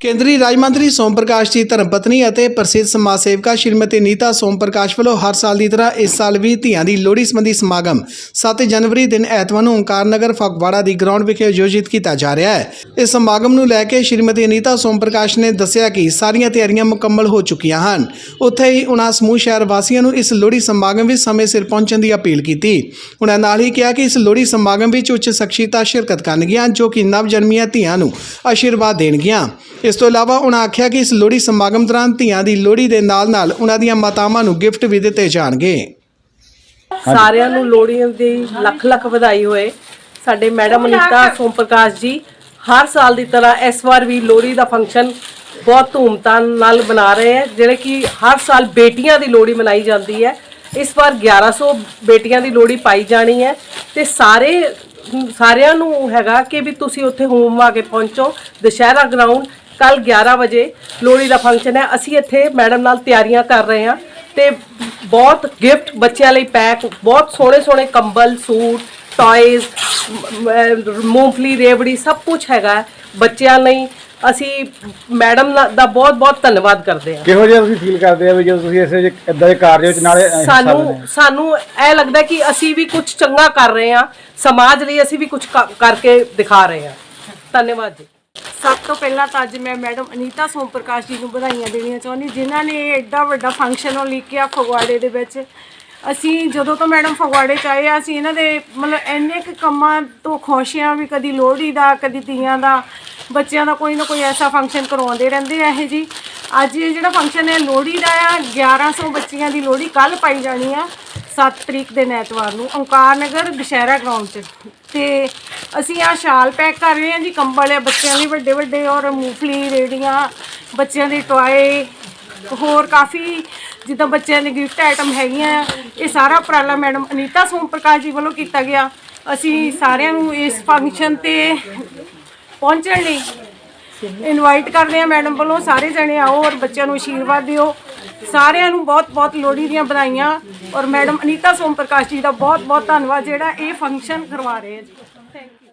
ਕੇਂਦਰੀ ਰਾਜ ਮੰਤਰੀ ਸੋਮ ਪ੍ਰਕਾਸ਼ ਦੀ ਧਰਮਪਤਨੀ ਅਤੇ ਪ੍ਰਸਿੱਧ ਸਮਾਜ ਸੇਵਕਾ ਸ਼੍ਰੀਮਤੀ ਨੀਤਾ ਸੋਮ ਪ੍ਰਕਾਸ਼ ਵੱਲੋਂ ਹਰ ਸਾਲ ਦੀ ਤਰ੍ਹਾਂ ਇਸ ਸਾਲ ਵੀ ਧੀਆਂ ਦੀ ਲੋਹੜੀ ਸੰਬੰਧੀ ਸਮਾਗਮ 7 ਜਨਵਰੀ ਦਿਨ ਐਤਵਾਰ ਨੂੰ ਓਂਕਾਰ ਨਗਰ ਫਗਵਾੜਾ ਦੀ ਗਰਾਊਂਡ ਵਿਖੇ ਆਯੋਜਿਤ ਕੀਤਾ ਜਾ ਰਿਹਾ ਹੈ। ਇਸ ਸਮਾਗਮ ਨੂੰ ਲੈ ਕੇ ਸ਼੍ਰੀਮਤੀ ਨੀਤਾ ਸੋਮ ਪ੍ਰਕਾਸ਼ ਨੇ ਦੱਸਿਆ ਕਿ ਸਾਰੀਆਂ ਤਿਆਰੀਆਂ ਮੁਕੰਮਲ ਹੋ ਚੁੱਕੀਆਂ ਹਨ। ਉੱਥੇ ਹੀ ਉਹਨਾਂ ਸਮੂਹ ਸ਼ਹਿਰ ਵਾਸੀਆਂ ਨੂੰ ਇਸ ਲੋਹੜੀ ਸਮਾਗਮ ਵਿੱਚ ਸਮੇਂ ਸਿਰ ਪਹੁੰਚਣ ਦੀ ਅਪੀਲ ਕੀਤੀ। ਉਹਨਾਂ ਨਾਲ ਹੀ ਕਿਹਾ ਕਿ ਇਸ ਲੋਹੜੀ ਸਮਾਗਮ ਵਿੱਚ ਉੱਚ ਸ਼ਖਸੀਅਤਾਂ ਸ਼ਿਰਕਤ ਕਰਨਗੀਆਂ ਜੋ ਕਿ ਨਵ ਜਨਮੀਆਂ ਧੀਆਂ ਨੂੰ ਆਸ਼ੀਰਵਾਦ ਦੇਣਗੀਆਂ। ਇਸ ਤੋਂ ਇਲਾਵਾ ਉਹਨਾਂ ਆਖਿਆ ਕਿ ਇਸ ਲੋਹੜੀ ਸਮਾਗਮ ਦੌਰਾਨ ਧੀਆਂ ਦੀ ਲੋਹੜੀ ਦੇ ਨਾਲ-ਨਾਲ ਉਹਨਾਂ ਦੀਆਂ ਮਾਤਾਵਾਂ ਨੂੰ ਗਿਫਟ ਵੀ ਦਿੱਤੇ ਜਾਣਗੇ। ਸਾਰਿਆਂ ਨੂੰ ਲੋਹੜੀ ਦੀ ਲੱਖ ਲੱਖ ਵਧਾਈ ਹੋਏ। ਸਾਡੇ ਮੈਡਮ ਅਨੀਤਾ ਸੋਮ ਪ੍ਰਕਾਸ਼ ਜੀ, ਹਰ ਸਾਲ ਦੀ ਤਰ੍ਹਾਂ ਇਸ ਵਾਰ ਵੀ ਲੋਹੜੀ ਦਾ ਫੰਕਸ਼ਨ ਬਹੁਤ ਧੂਮਧਾਮ ਨਾਲ ਮਨਾ ਰਹੇ ਹੈ, ਜਿਹੜੇ ਕਿ ਹਰ ਸਾਲ ਬੇਟੀਆਂ ਦੀ ਲੋਹੜੀ ਮਨਾਈ ਜਾਂਦੀ ਹੈ। ਇਸ ਵਾਰ 1100 ਬੇਟੀਆਂ ਦੀ ਲੋਹੜੀ ਪਾਈ ਜਾਣੀ ਹੈ ਤੇ ਸਾਰੇ, ਸਾਰਿਆਂ ਨੂੰ ਹੈਗਾ ਕਿ ਵੀ ਤੁਸੀਂ ਉੱਥੇ ਹੋਮ ਆ ਕੇ ਪਹੁੰਚੋ, ਦੁਸ਼ਹਿਰਾ ਗਰਾਊਂਡ ਕੱਲ 11 ਵਜੇ ਲੋਹੜੀ ਦਾ ਫੰਕਸ਼ਨ ਹੈ। ਅਸੀਂ ਇੱਥੇ ਮੈਡਮ ਨਾਲ ਤਿਆਰੀਆਂ ਕਰ ਰਹੇ ਹਾਂ ਤੇ ਬਹੁਤ ਗਿਫਟ ਬੱਚਿਆਂ ਲਈ ਪੈਕ ਬਹੁਤ ਸੋਹਣੇ ਸੋਹਣੇ ਕੰਬਲ ਸੂਟ ਟਾਇਜ਼ ਮੂੰਗਫਲੀ ਰੇਵੜੀ ਸਭ ਕੁਝ ਹੈਗਾ ਬੱਚਿਆਂ ਲਈ। ਅਸੀਂ ਮੈਡਮ ਦਾ ਬਹੁਤ ਬਹੁਤ ਧੰਨਵਾਦ ਕਰਦੇ ਹਾਂ। ਕਿਹੋ ਜਿਹਾ ਤੁਸੀਂ ਫੀਲ ਕਰਦੇ ਆ ਵੀ ਜਦੋਂ ਤੁਸੀਂ ਇਸ ਇਦਾਂ ਦੇ ਕਾਰਜ ਵਿੱਚ ਨਾਲੇ ਸਾਨੂੰ? ਸਾਨੂੰ ਇਹ ਲੱਗਦਾ ਕਿ ਅਸੀਂ ਵੀ ਕੁਝ ਚੰਗਾ ਕਰ ਰਹੇ ਹਾਂ। ਸਮਾਜ ਲਈ ਅਸੀਂ ਵੀ ਕੁਝ ਕਰਕੇ ਦਿਖਾ ਰਹੇ ਹਾਂ। ਧੰਨਵਾਦ ਜੀ। ਸਭ ਤੋਂ ਪਹਿਲਾਂ ਤਾਂ ਅੱਜ ਮੈਂ ਮੈਡਮ ਅਨੀਤਾ ਸੋਮ ਪ੍ਰਕਾਸ਼ ਜੀ ਨੂੰ ਵਧਾਈਆਂ ਦੇਣੀਆਂ ਚਾਹੁੰਦੀ ਜਿਨ੍ਹਾਂ ਨੇ ਐਡਾ ਵੱਡਾ ਫੰਕਸ਼ਨ ਉਹ ਲਿਖਿਆ ਫਗਵਾੜੇ ਦੇ ਵਿੱਚ। ਅਸੀਂ ਜਦੋਂ ਤੋਂ ਮੈਡਮ ਫਗਵਾੜੇ ਚ ਆਏ ਆ, ਅਸੀਂ ਇਹਨਾਂ ਦੇ ਮਤਲਬ ਇੰਨੇ ਕੁ ਕੰਮਾਂ ਤੋਂ ਖੁਸ਼ ਹਾਂ ਵੀ ਕਦੀ ਲੋਹੜੀ ਦਾ, ਕਦੀ ਤੀਆਂ ਦਾ, ਬੱਚਿਆਂ ਦਾ ਕੋਈ ਨਾ ਕੋਈ ਐਸਾ ਫੰਕਸ਼ਨ ਕਰਵਾਉਂਦੇ ਰਹਿੰਦੇ ਆ ਇਹ ਜੀ। ਅੱਜ ਇਹ ਜਿਹੜਾ ਫੰਕਸ਼ਨ ਹੈ, ਲੋਹੜੀ ਦਾ ਆ 1100 ਬੱਚੀਆਂ ਦੀ ਲੋਹੜੀ ਕੱਲ ਪਾਈ ਜਾਣੀ ਆ 7 ਤਰੀਕ ਦੇ ਐਤਵਾਰ ਨੂੰ, ਓਂਕਾਰ ਨਗਰ ਦੁਸ਼ਹਿਰਾ ਗਰਾਊਂਡ 'ਚ। ਤੇ ਅਸੀਂ ਆ ਸ਼ਾਲ ਪੈਕ ਕਰ ਰਹੇ ਹਾਂ ਜੀ ਕੰਬਲ ਹੈ ਬੱਚਿਆਂ ਲਈ ਵੱਡੇ ਵੱਡੇ ਔਰ ਮੂੰਗਫਲੀ, ਰੇੜੀਆਂ, ਬੱਚਿਆਂ ਦੇ ਟੋਏ ਹੋਰ ਕਾਫੀ ਜਿੱਦਾਂ ਬੱਚਿਆਂ ਦੇ ਗਿਫਟ ਆਈਟਮ ਹੈਗੀਆਂ ਆ। ਇਹ ਸਾਰਾ ਉਪਰਾਲਾ ਮੈਡਮ ਅਨੀਤਾ ਸੋਮ ਪ੍ਰਕਾਸ਼ ਜੀ ਵੱਲੋਂ ਕੀਤਾ ਗਿਆ। ਅਸੀਂ ਸਾਰਿਆਂ ਨੂੰ ਇਸ ਫੰਕਸ਼ਨ ਤੇ ਪਹੁੰਚਣ ਲਈ ਇਨਵਾਈਟ ਕਰਦੇ ਹਾਂ ਮੈਡਮ ਵੱਲੋਂ। ਸਾਰੇ ਜਣੇ ਆਓ ਔਰ ਬੱਚਿਆਂ ਨੂੰ ਆਸ਼ੀਰਵਾਦ ਦਿਓ। ਸਾਰਿਆਂ ਨੂੰ ਬਹੁਤ ਬਹੁਤ ਲੋਹੜੀ ਦੀਆਂ ਵਧਾਈਆਂ। ਔਰ ਮੈਡਮ ਅਨੀਤਾ ਸੋਮ ਪ੍ਰਕਾਸ਼ ਜੀ ਦਾ ਬਹੁਤ ਬਹੁਤ ਧੰਨਵਾਦ ਜਿਹੜਾ ਇਹ ਫੰਕਸ਼ਨ ਕਰਵਾ ਰਹੇ ਆ ਜੀ। Thank you.